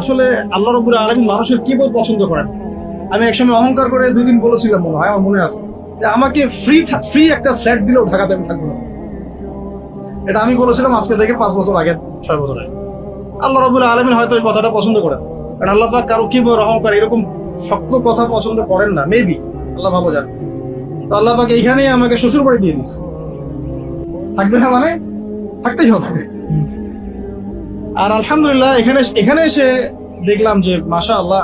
আসলে আল্লাহ রবুল আলমী মানুষের কি বোধ পছন্দ করেন। আমি একসময় অহংকার করে দুই দিন বলেছিলাম মনে হয়, আমার মনে আছে। যে আমাকে ফ্রি ফ্রি একটা ফ্ল্যাট দিলেও ঢাকাতে আমি থাকব না। এটা আমি বলেছিলাম আজকে থেকে পাঁচ বছর আগে, ছয় বছর আগে। আল্লাহ রবুল আলমিন হয়তো এই কথাটা পছন্দ করেন। কারণ আল্লাহ পাক কারও কি বড় অহংকার এরকম শক্ত কথা পছন্দ করেন না মেবি আল্লাহ ভাবো জান। তো আল্লাহ পাক এইখানেই আমাকে শ্বশুর বাড়ি দিয়ে দিয়েছে। থাকবে না মানে? থাকতেই হবে। আর আলহামদুলিল্লাহ, এখানে এখানে এসে দেখলাম যে মাশা আল্লাহ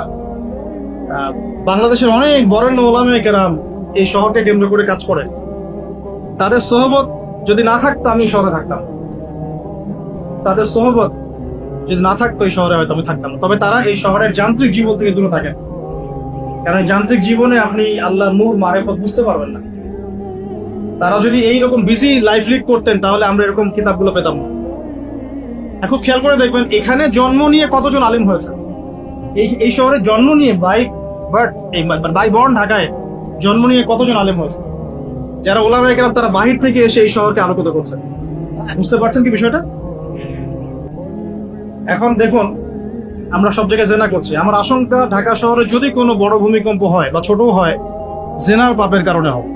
বাংলাদেশের অনেক বরেণ্য ওলামে কেরাম এই শহরকে কেন্দ্র করে কাজ করে। তাদের সহবত যদি না থাকতো, আমি শহরে থাকতাম। তাদের সহবত যদি না থাকতো, এই শহরে হয়তো আমি থাকতাম তবে তারা এই শহরের যান্ত্রিক জীবন থেকে দূরে থাকেন। কারণ যান্ত্রিক জীবনে আপনি আল্লাহর নূর, মারেফত বুঝতে পারবেন না। তারা যদি এইরকম বিজি লাইফ লিড করতেন, তাহলে আমরা এরকম কিতাবগুলো পেতাম না। আর খুব খেয়াল করে দেখবেন, এখানে জন্ম নিয়ে কতজন আলিম হয়েছে। এই এই শহরে জন্ম নিয়ে বাই বাট এই বাই বর্ন ঢাকায় জন্ম নিয়ে কতজন আলিম হয়েছে? যারা ওলামা একরাম তারা বাহির থেকে এসে এই শহরকে আলোকিত করছে। বুঝতে পারছেন কি বিষয়টা? এখন দেখুন, আমরা সব জায়গায় জেনা করছি। আমার আশঙ্কা, ঢাকা শহরে যদি কোনো বড় ভূমিকম্প হয় বা ছোট হয়, জেনার পাপের কারণে হবে।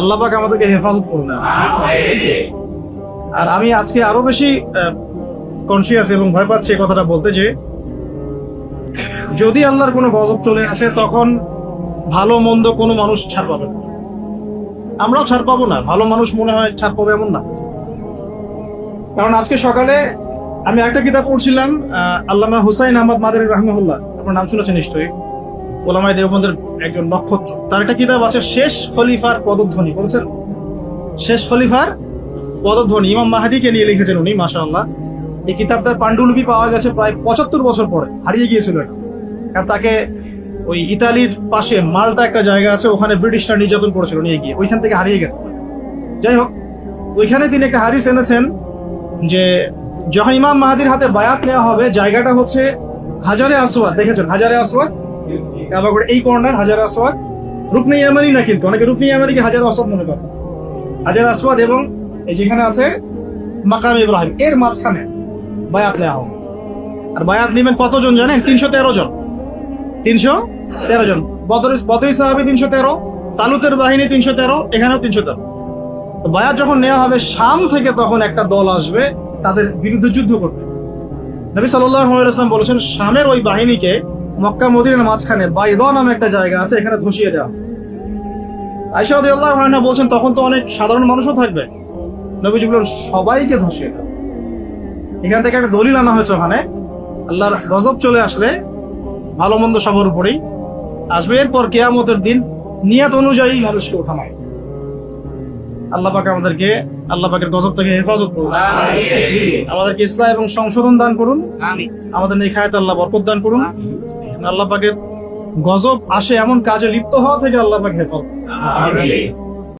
আল্লাহ পাক আমাদেরকে হেফাজত করুন। আর আমি আজকে আরও বেশি কনসিয়াস এবং ভয় পাচ্ছি কথাটা বলতে যে, যদি আল্লাহর কোনো গজব চলে আসে, তখন ভালো মন্দ কোনো মানুষ ছাড় পাবে না। আমরাও ছাড় পাবো না, ভালো মানুষ মনে হয় ছাড় পাবে এমন না। কারণ আজকে সকালে আমি একটা কিতাব পড়ছিলাম আল্লামা হুসাইন আহমদ মাদারি রহমুল্লাহ আপনার নাম শুনেছেন নিশ্চয়ই ওলামাই দেববন্ধের একজন নক্ষত্র। তার একটা কিতাব আছে, শেষ খলিফার পদধ্বনি, বলছেন? শেষ খলিফার পদধ্বনি, ইমাম মাহাদিকে নিয়ে লিখেছেন উনি, মাশাআল্লাহ। এই কিতাবটার পাণ্ডুলিপি পাওয়া গেছে প্রায় পঁচাত্তর বছর পরে, হারিয়ে গিয়েছিল এটা। তাকে ওই ইতালির পাশে মাল্টা একটা জায়গা আছে, ওখানে ব্রিটিশরা নির্যাতন করেছিল নিয়ে গিয়ে, ওইখান থেকে হারিয়ে গেছে। যাই হোক, ওইখানে তিনি একটা হারিস এনেছেন যে, যখন ইমাম মাহাদির হাতে বায়াত নেওয়া হবে, জায়গাটা হচ্ছে হাজারে আসওয়াদ, দেখেছেন? হাজারে কাবাগড় এই কর্নার, হাজারে আসওয়াদ। রুকনি ইয়ামানি না কিন্তু, অনেকে রুকনি ইয়ামানিকে হাজার আসওয়াদ মনে করে। হাজার আসওয়াদ এবং এই যেখানে আছে মাকাম ইব্রাহিম। এর মাঝখানে বায়াত নেওয়া হবে। আর বায়াত নেবেন কতজন জানেন? তিনশো তেরো জন। তিনশো তেরো জন। বদর বদরি সাহাবি তিনশো তেরো, তালুতের বাহিনী তিনশো তেরো, এখানেও তিনশো তেরো। বায়াত যখন নেওয়া হবে, শাম থেকে তখন একটা দল আসবে তাদের বিরুদ্ধে যুদ্ধ করতে। নবী সাল্লাম বলেছেন, শামের ওই বাহিনীকে মক্কা মদিনার মাঝখানে বাইদ নামে একটা জায়গা আছে, এখানে ধসিয়ে দেওয়া আইসা আল্লাহ বলছেন, তখন তো অনেক সাধারণ মানুষও থাকবে। নবীজি বললেন, সবাইকে ধসিয়ে দাও এখান থেকে একটা দলিল আনা হয়েছে ওখানে। আল্লাহর গজব চলে আসলে ভালো মন্দ সবার উপরেই আসবে। এরপর কেয়ামতের দিন নিয়াত অনুযায়ী মানুষকে ওঠানো হবে। আল্লাহ পাক আমাদেরকে, আল্লাহ পাকের গজব থেকে হেফাজত করুন। আমাদেরকে ইসলাম এবং সংশোধন দান করুন। আমাদের এই খায়াত আল্লাহ বরকত দান করুন। আল্লাহ পাকের গজব আসে এমন কাজে লিপ্ত হওয়া থেকে আল্লাহ পাক হেফাজত।